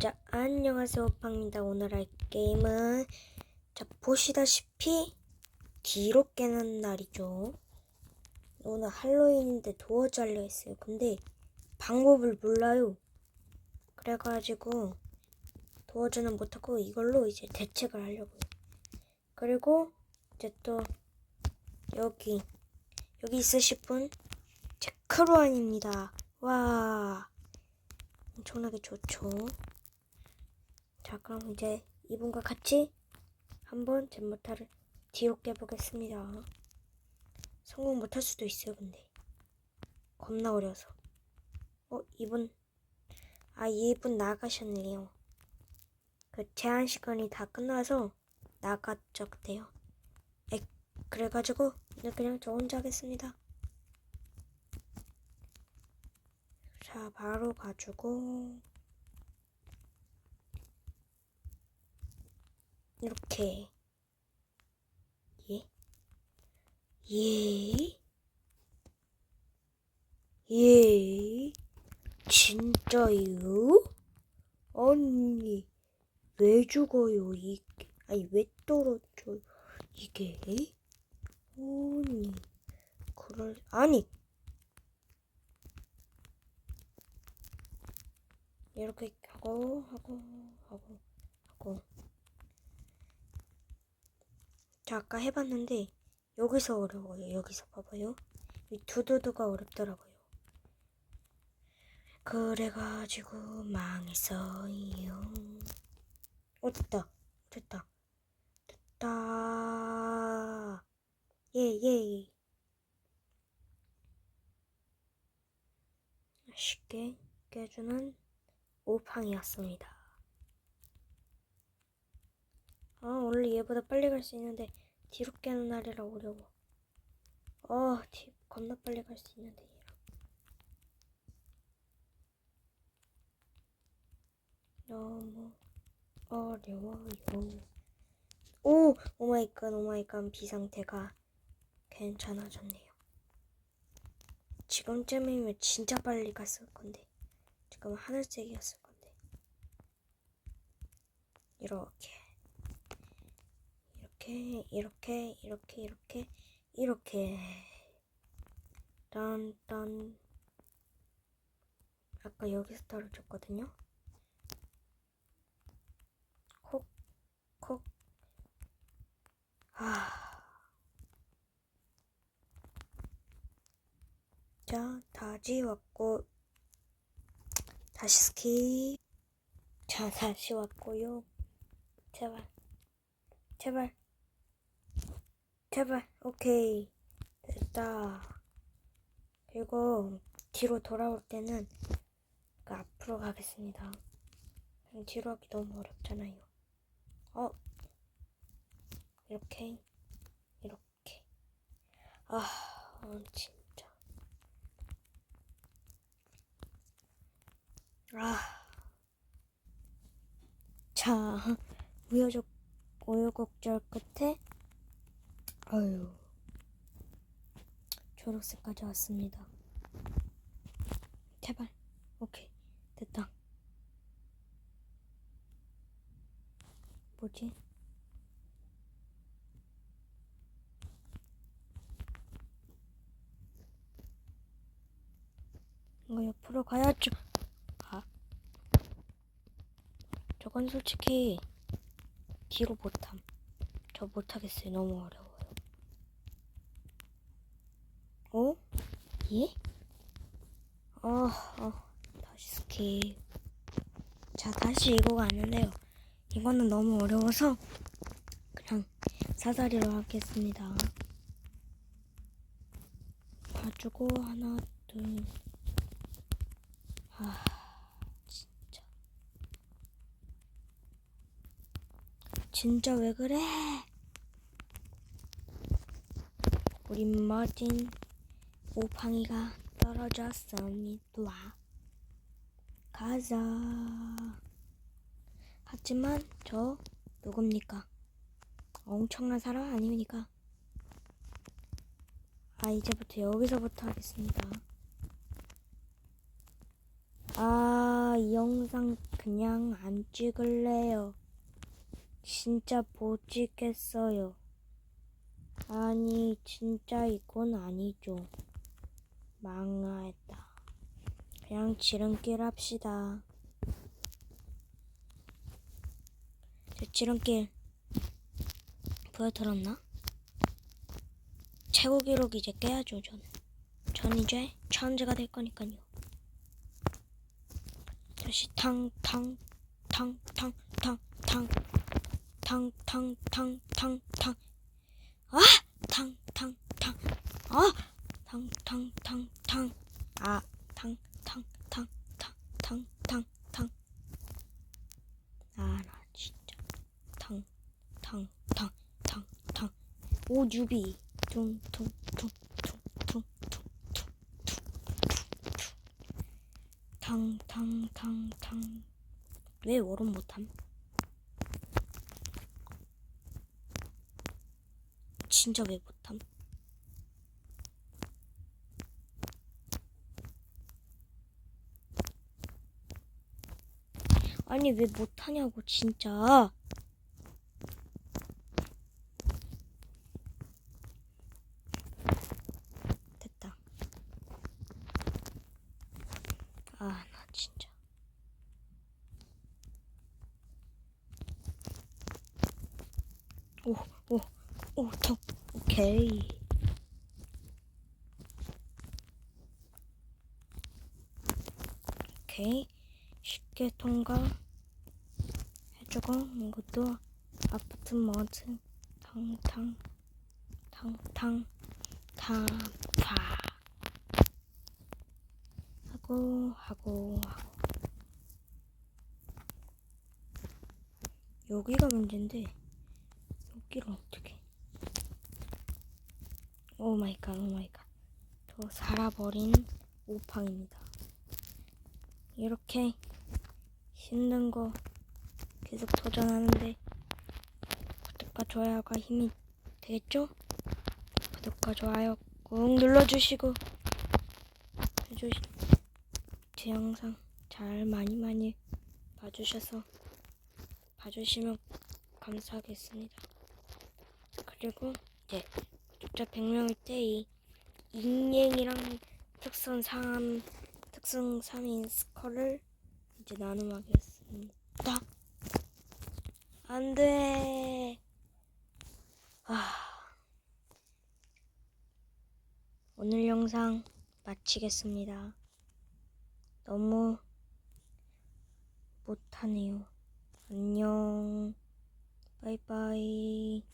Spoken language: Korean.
자, 안녕하세요. 오팡입니다. 오늘 할 게임은 자, 보시다시피 뒤로 깨는 날이죠. 오늘 할로윈인데 도어즈 하려 했어요. 근데 방법을 몰라요. 그래가지고 도어즈는 못하고 이걸로 이제 대책을 하려고요. 그리고 이제 또 여기 여기 있으실 분 제크로안입니다. 와 엄청나게 좋죠. 자 그럼 이제 이분과 같이 한번 젠모타를 뒤로 깨보겠습니다. 성공 못할 수도 있어요 근데. 겁나 어려서. 어 이분. 아 이분 나가셨네요. 그 제한 시간이 다 끝나서 나갔죠 그때요. 에 그래가지고 이제 그냥 저 혼자 하겠습니다. 자 바로 가지고 이렇게 예? 예? 예? 진짜요? 아니 왜 죽어요 이게 아니 왜 떨어져요 이게 아니 그럴 아니 이렇게 하고 하고 하고 하고 자 아까 해봤는데 여기서 어려워요. 여기서 봐봐요. 이 두두두가 어렵더라고요. 그래가지고 망했어요. 어 됐다. 됐다. 됐다. 예예. 쉽게 깨주는 오팡이었습니다 아 원래 얘보다 빨리 갈 수 있는데 뒤로 깨는 날이라 어려워 어 뒤, 겁나 빨리 갈 수 있는데 얘랑 너무 어려워요. 오 오마이갓 오마이갓. 비상태가 괜찮아졌네요. 지금쯤이면 진짜 빨리 갔을 건데. 지금 하늘색이었을 건데. 이렇게 이렇게 이렇게 이렇게 이렇게 이렇게. 딴딴. 아까 여기서 떨어졌거든요. 콕콕. 아. 자, 다시 왔고. 다시 스키 자, 다시 왔고요. 제발. 제발 제발 오케이. 됐다. 그리고 뒤로 돌아올 때는 그 앞으로 가겠습니다. 뒤로 하기 너무 어렵잖아요. 어? 이렇게? 이렇게. 아 어, 진짜. 아. 자, 우여곡, 우여곡절 끝에, 아유, 초록색까지 왔습니다. 제발, 오케이, 됐다. 뭐지? 이거 옆으로 가야죠. 아. 저건 솔직히 뒤로 못함. 저 못하겠어요. 너무 어려워요. 어? 예? 어, 어, 다시 스킵. 자, 다시 이거가 아닌데요. 이거는 너무 어려워서 그냥 사다리로 하겠습니다. 봐주고 하나, 둘. 아, 진짜. 진짜 왜 그래? 우리 머진 오팡이가 떨어졌습니다. 가자. 하지만 저 누굽니까? 엄청난 사람 아닙니까? 아 이제부터 여기서부터 하겠습니다. 아, 이 영상 그냥 안 찍을래요. 진짜 못 찍겠어요. 아니, 진짜 이건 아니죠. 망했다. 그냥 지름길 합시다. 제 지름길 보여드렸나? 최고 기록 이제 깨야죠, 저는. 전 이제 천재가 될 거니까요. 다시 탕 탕 탕 탕 탕 탕 탕 탕 탕 탕 탕 아! 탕 탕 탕 아! 탕탕탕탕 아! 탕탕탕탕탕탕탕 아, 나 진짜 탕탕탕탕탕 오 뉴비 퉁퉁퉁퉁퉁퉁퉁퉁 탕탕탕탕 왜 월은 못함? 진짜 왜 못함? 아니 왜 못하냐고 진짜 됐다 아 나 진짜. 오 오오더 오케이. 오케이. 쉽게 통과 해주고 이것도 아파트 머드 탕탕 탕탕 탕파 하고 하고 하고 여기가 문제인데 여기를 어떻게 오 마이 갓, 오 마이 갓. 저 살아버린 오팡입니다. 이렇게 힘든 거 계속 도전하는데 구독과 좋아요가 힘이 되겠죠? 구독과 좋아요 꾹 눌러주시고 해주시 제 영상 잘 많이 많이 봐주셔서 봐주시면 감사하겠습니다. 그리고 이제 구독자 100명일 때 이 인행이랑 특성 3 특성 3인 스커를 이제 나눔하겠습니다. 안 돼. 아. 오늘 영상 마치겠습니다. 너무 못하네요. 안녕. 바이바이.